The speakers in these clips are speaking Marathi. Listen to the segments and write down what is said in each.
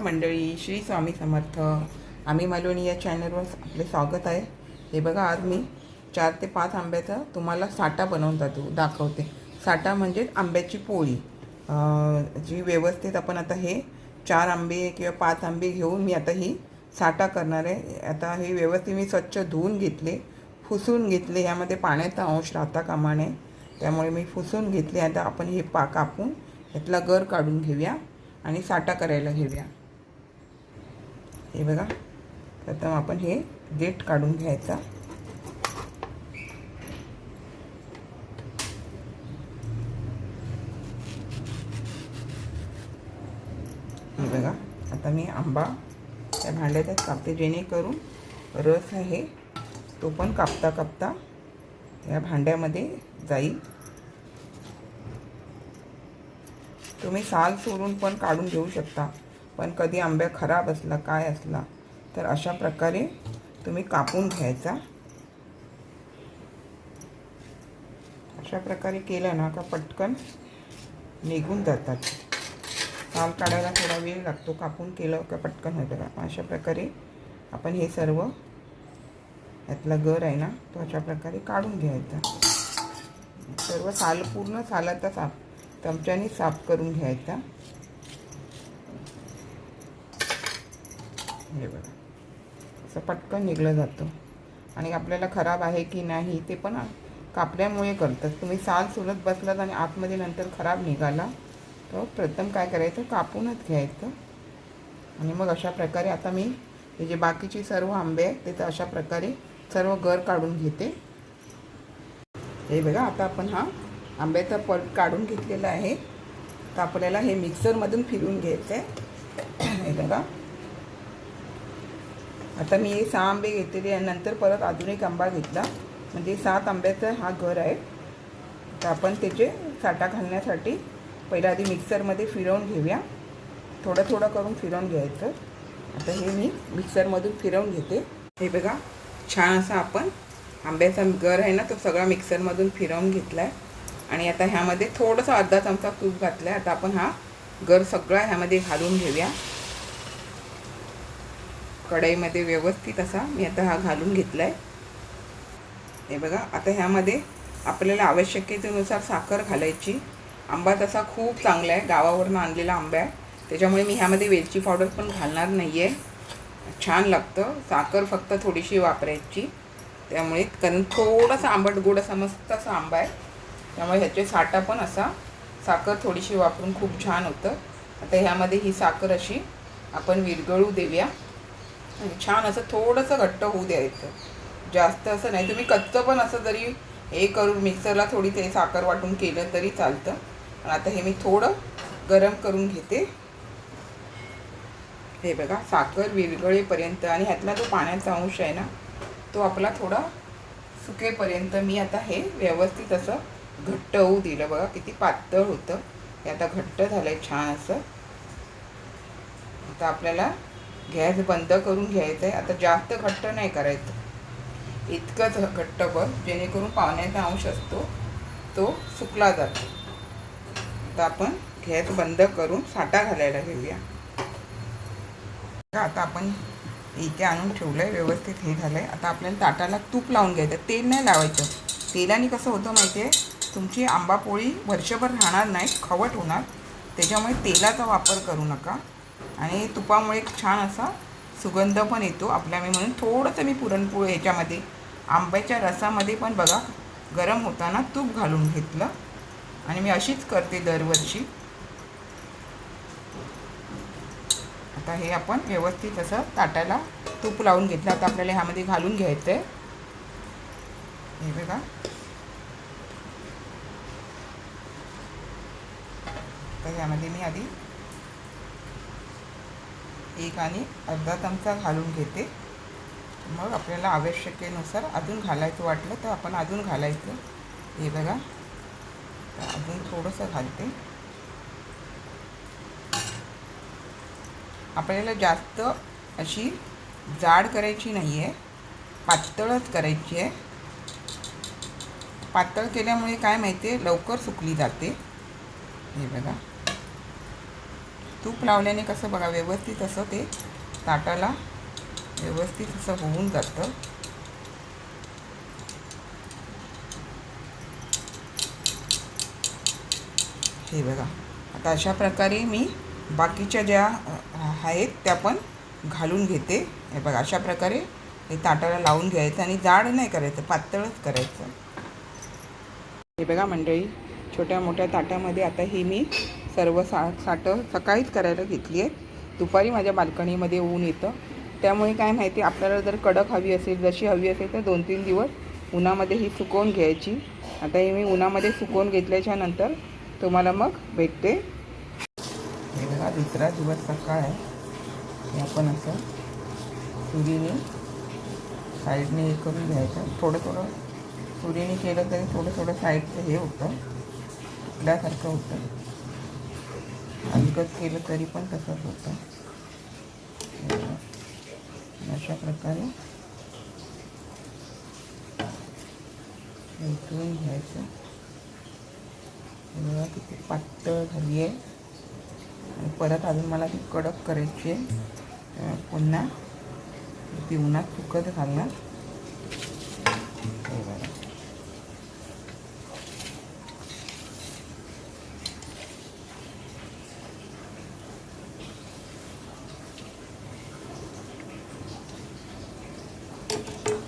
मंडळी श्री स्वामी समर्थ. आम्ही मालवणी या चॅनलवर आपले स्वागत आहे. हे बघा आज मी चार ते पाच आंब्याचा तुम्हाला साठा बनवून जातो दाखवते. साठा म्हणजे आंब्याची पोळी. जी व्यवस्थित आपण आता हे चार आंबे किंवा पाच आंबे घेऊन मी आता ही साठा करणार आहे. आता हे व्यवस्थित मी स्वच्छ धुवून घेतले फुसून घेतले. ह्यामध्ये पाण्याचा अंश राहता कामा नये त्यामुळे मी फुसून घेतले. आता आपण हे पा कापून यातला गर काढून घेऊया आणि साठा करायला घेऊया. हे बघा. प्रथम आपण हे देठ काढून घ्यायचा. हे बघा. आता मी आंबा त्या भांड्यातच कापते जेणेकरून रस आहे तो पण कापता कापता या भांड्यामध्ये जाईल. तुम्ही साल सोडून पण काढून घेऊ शकता. पण कधी आंब्या खराब असला काय असला तर अशा प्रकारे तुम्ही कापून घ्यायचा. अशा प्रकारे केलं ना का पटकन निघून जातात. साल काढायला थोडा वेळ लागतो कापून केलं का पटकन होतं का? अशा प्रकारे आपण हे सर्व यातला गर आहे ना तो अशा प्रकारे काढून घ्यायचा. सर्व साल पूर्ण सालाचा साफ चमच्याने साफ करून घ्यायचा. हे बघा. असं पटकन निघलं जातं. आणि आपल्याला खराब आहे की नाही ते पण कापल्यामुळे करतात. तुम्ही साल सोलत बसलात आणि आतमध्ये नंतर खराब निघाला तर प्रथम काय करायचं? कापूनच घ्यायचं. आणि मग अशा प्रकारे आता मी हे जे बाकीचे सर्व आंबे आहेत ते तर अशा प्रकारे सर्व गर काढून घेते. हे बघा आता आपण हा आंब्याचा पल्प काढून घेतलेला आहे. तर आपल्याला हे मिक्सरमधून फिरून घ्यायचं आहे हे बघा. आता मी हे सहा आंबे घेतलेले नंतर परत अजून एक आंबा घेतला. म्हणजे सात आंब्याचा हा घर आहे. तर आपण त्याचे साठा घालण्यासाठी पहिला आधी मिक्सरमध्ये फिरवून घेऊया. थोडं थोडं करून फिरवून घ्यायचं. आता हे मी मिक्सरमधून फिरवून घेते. हे बघा छान असा आपण आंब्याचा गर आहे ना तो सगळा मिक्सरमधून फिरवून घेतला आहे आणि आता ह्यामध्ये थोडंसं अर्धा चमचा तूप घातला आहे आता आपण हा गर सगळा ह्यामध्ये घालून घेऊया. कढईमध्ये व्यवस्थित असा मी आता हा घालून घेतला आहे हे बघा आता ह्यामध्ये आपल्याला आवश्यकतेनुसार साखर घालायची. आंबा तसा खूप चांगला आहे गावावरून आणलेला आंबा आहे त्याच्यामुळे मी ह्यामध्ये वेलची पावडर पण घालणार नाही आहे छान लागतं साखर फक्त थोडीशी वापरायची. त्यामुळे कारण थोडासा आंबट गोड असा मस्त असा आंबा आहे. त्यामुळे ह्याचे साठा पण असा साखर थोडीशी वापरून खूप छान होतं. आता ह्यामध्ये ही साखर अशी आपण विरगळू देऊया. छान असं थोडंसं घट्ट होऊ द्यायचं. जास्त असं नाही. तुम्ही कच्चं पण असं जरी हे करून मिक्सरला थोडी ते साखर वाटून केलं तरी चालतं. आणि आता हे मी थोडं गरम करून घेते. हे बघा साखर विरघळेपर्यंत आणि ह्यातला जो पाण्याचा अंश आहे ना तो आपला थोडा सुकेपर्यंत मी आता हे व्यवस्थित असं घट्ट होऊ दिलं. बघा किती पातळ होतं. हे आता घट्ट झालं आहे छान असं. आता आपल्याला गॅस बंद करून घ्यायचं आहे आता जास्त घट्ट नाही करायचं. इतकंच घट्ट बघ जेणेकरून पाण्याचा अंश असतो तो सुकला जातो. आता आपण गॅस बंद करून साठा घालायला घेऊया. आता आपण इथे आणून ठेवलं आहे व्यवस्थित हे झालं आहे आता आपल्याला ताटाला तूप लावून घ्यायचं. तेल नाही लावायचं. तेलाने कसं होतं माहिती आहे तुमची आंबापोळी वर्षभर राहणार नाही खवट होणार. त्याच्यामुळे तेलाचा वापर करू नका. आणि तुपामुळे एक छान असा सुगंध पण येतो. आपल्या मी म्हणून थोडंसं मी पुरणपोळी ह्याच्यामध्ये आंब्याच्या रसामध्ये पण बघा गरम होताना तूप घालून घेतलं. आणि मी अशीच करते दरवर्षी. आता हे आपण व्यवस्थित असं ताटाला तूप लावून घेतलं. आता आपल्याला ह्यामध्ये घालून घ्यायचं आहे हे बघा. तर ह्यामध्ये मी आधी एक आणि अर्धा चमचा घालून घेते. मग आपल्याला आवश्यकतेनुसार अजून घालायचं वाटलं तर आपण अजून घालायचं. हे बघा. तर अजून थोडंसं घालते. आपल्याला जास्त अशी जाड करायची नाही आहे पातळच करायची आहे. पातळ केल्यामुळे काय माहिती आहे लवकर सुकली जाते. हे बघा. तूप लावल्याने कसं बघा व्यवस्थित असं ते ताटाला व्यवस्थित असं होऊन जातं. हे बघा आता अशा प्रकारे मी बाकीच्या ज्या आहेत त्या पण घालून घेते. हे बघा अशा प्रकारे हे ताटाला लावून घ्यायचं आणि जाड नाही करायचं पातळच करायचं. हे बघा मंडळी छोट्या मोठ्या ताटामध्ये आता ही मी सर्व सा साठं सकाळीच करायला घेतली आहे दुपारी माझ्या बाल्कनीमध्ये ऊन येतं. त्यामुळे काय माहिती आपल्याला जर कडक हवी असेल जशी हवी असेल तर दोन तीन दिवस उन्हामध्ये ही सुकवून घ्यायची. आता ही मी उन्हामध्ये सुकवून घेतल्याच्या नंतर तुम्हाला मग भेटते. हे बघा दुसरा दिवस सकाळ आहे. आपण असं सुरीने साईडने हे करून घ्यायचं. थोडं थोडं सुरीने केलं तरी थोडं थोडं साईडचं हे होतं. तुटल्यासारखं होतं. हलकत केलं तरी पण तसंच होतं. अशा प्रकारे उतरून घ्यायचं. बघा किती पातळ झाली आहे. आणि परत अजून मला ती कडक करायची आहे. पुन्हा ती उन्हात सुकत घालणार हे बघा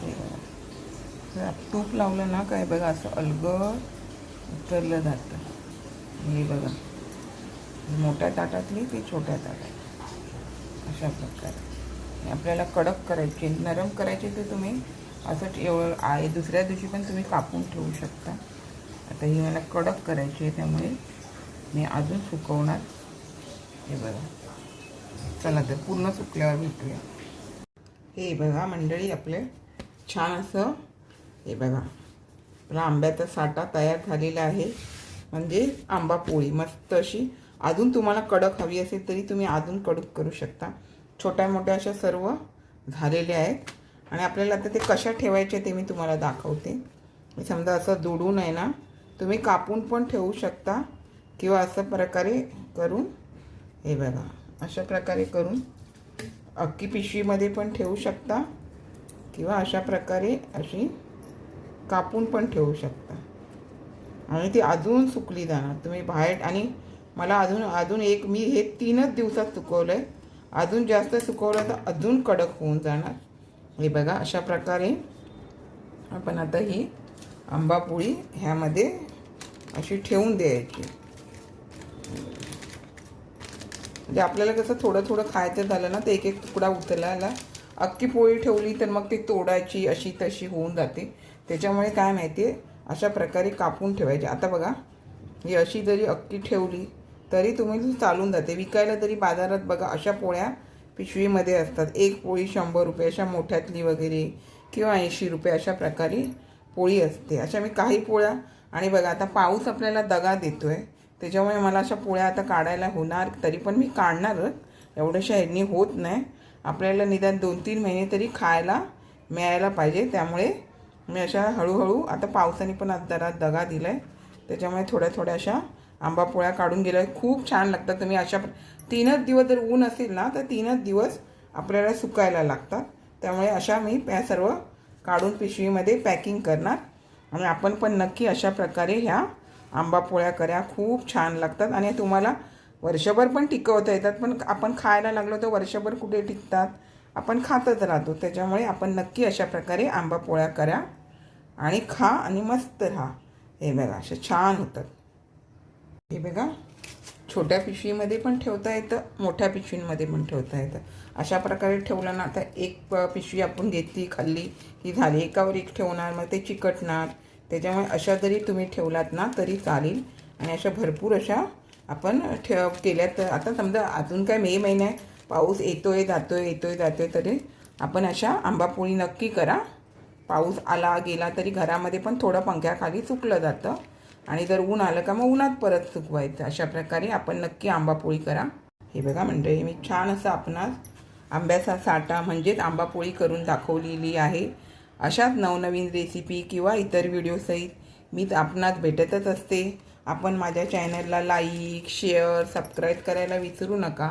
हे बघा. जर तूप लावलं ना काय बघा असं अलगद उतरलं जातं. हे बघा. मोठ्या ताटातली ती छोट्या ताटात अशा प्रकारे. आपल्याला कडक करायची नरम करायची तर तुम्ही असं एवढं आहे दुसऱ्या दिवशी पण तुम्ही कापून ठेवू शकता. आता ही मला कडक करायची आहे त्यामुळे मी अजून सुकवणार. हे बघा. चला तर पूर्ण सुकल्यावर भेटूया. हे बघा मंडळी आपले छान असं हे बघा. आपला आंब्याचा साठा तयार झालेला आहे. म्हणजे आंबा पोळी. मस्त अशी अजून तुम्हाला कडक हवी असेल तरी तुम्ही अजून कडक करू शकता. छोट्या मोठ्या अशा सर्व झालेल्या आहेत. आणि आपल्याला आता ते कशा ठेवायचे ते मी तुम्हाला दाखवते. मी समजा असं दुडून आहे ना तुम्ही कापून पण ठेवू शकता किंवा असं प्रकारे करून हे बघा अशा प्रकारे करून अक्की पिशवीमध्ये पण ठेवू शकता किंवा अशा प्रकारे अशी कापून पण ठेवू शकता. आणि ती अजून सुकली जाणार. तुम्ही बाहेर आणि मला अजून अजून एक मी हे तीनच दिवसात सुकवलं आहे अजून जास्त सुकवलं तर अजून कडक होऊन जाणार. हे बघा अशा प्रकारे आपण आता ही आंबापोळी ह्यामध्ये अशी ठेवून द्यायची. म्हणजे आपल्याला कसं थोडं थोडं खायचं झालं ना तर एक एक तुकडा उचलायला अख्खी पोळी ठेवली तर मग ती तोडायची अशी तशी होऊन जाते. त्याच्यामुळे काय माहिती आहे अशा प्रकारे कापून ठेवायची. आता बघा ही अशी जरी अख्खी ठेवली तरी तुम्ही चालून जाते. विकायला तरी बाजारात बघा अशा पोळ्या पिशवीमध्ये असतात. एक पोळी शंभर रुपये अशा मोठ्यातली वगैरे किंवा ऐंशी रुपये अशा प्रकारे पोळी असते. अशा मी काही पोळ्या आणि बघा आता पाऊस आपल्याला दगा देतो आहे त्याच्यामुळे मला अशा पोळ्या आता काढायला होणार तरी पण मी काढणारच. एवढ्याशा ह्यांनी होत नाही. आपल्याला निदान दोन तीन महिने तरी खायला मिळायला पाहिजे. त्यामुळे मी अशा हळूहळू आता पावसाने पण आज जरा दगा दिला आहे त्याच्यामुळे थोड्या थोड्या अशा आंबा पोळ्या काढून गेल्या. खूप छान लागतात. तुम्ही अशा तीनच दिवस जर ऊन असेल ना तर तीनच दिवस आपल्याला सुकायला लागतात. त्यामुळे अशा मी त्या सर्व काढून पिशवीमध्ये पॅकिंग करणार. आणि आपण पण नक्की अशा प्रकारे ह्या आंबा पोळ्या कऱ्या खूप छान लागतात. आणि तुम्हाला वर्षभर पण टिकवता येतात. पण आपण खायला लागलो तर वर्षभर कुठे टिकतात? आपण खातच राहतो. त्याच्यामुळे आपण नक्की अशा प्रकारे आंबा पोळ्या करा आणि खा आणि मस्त राहा. हे बघा असे छान होतात. हे बघा छोट्या पिशवीमध्ये पण ठेवता येतं मोठ्या पिशवींमध्ये पण ठेवता येतं. अशा प्रकारे ठेवलं ना आता एक पिशवी आपण घेतली खाल्ली की झाली एकावर एक ठेवणार मग ते चिकटणार. त्याच्यामुळे अशा जरी तुम्ही ठेवलात ना तरी चालेल. आणि अशा भरपूर अशा आपण ठेव केल्या तर आता समजा अजून काय मे महिन्यात आहे पाऊस येतोय जातोय येतोय जातोय तरी आपण अशा आंबापोळी नक्की करा. पाऊस आला गेला तरी घरामध्ये पण थोडं पंख्याखाली सुकलं जातं. आणि जर ऊन आलं का मग उन्हात परत सुकवायचं. अशा प्रकारे आपण नक्की आंबापोळी करा. हे बघा मंडळी मी छान असं आपणास आंब्याचा साठा म्हणजेच आंबापोळी करून दाखवलेली आहे. अशाच नवनवीन रेसिपी किंवा इतर व्हिडिओसहित मी आपणास भेटतच असते. आपण माझ्या चॅनलला लाईक शेअर सबस्क्राईब करायला विसरू नका.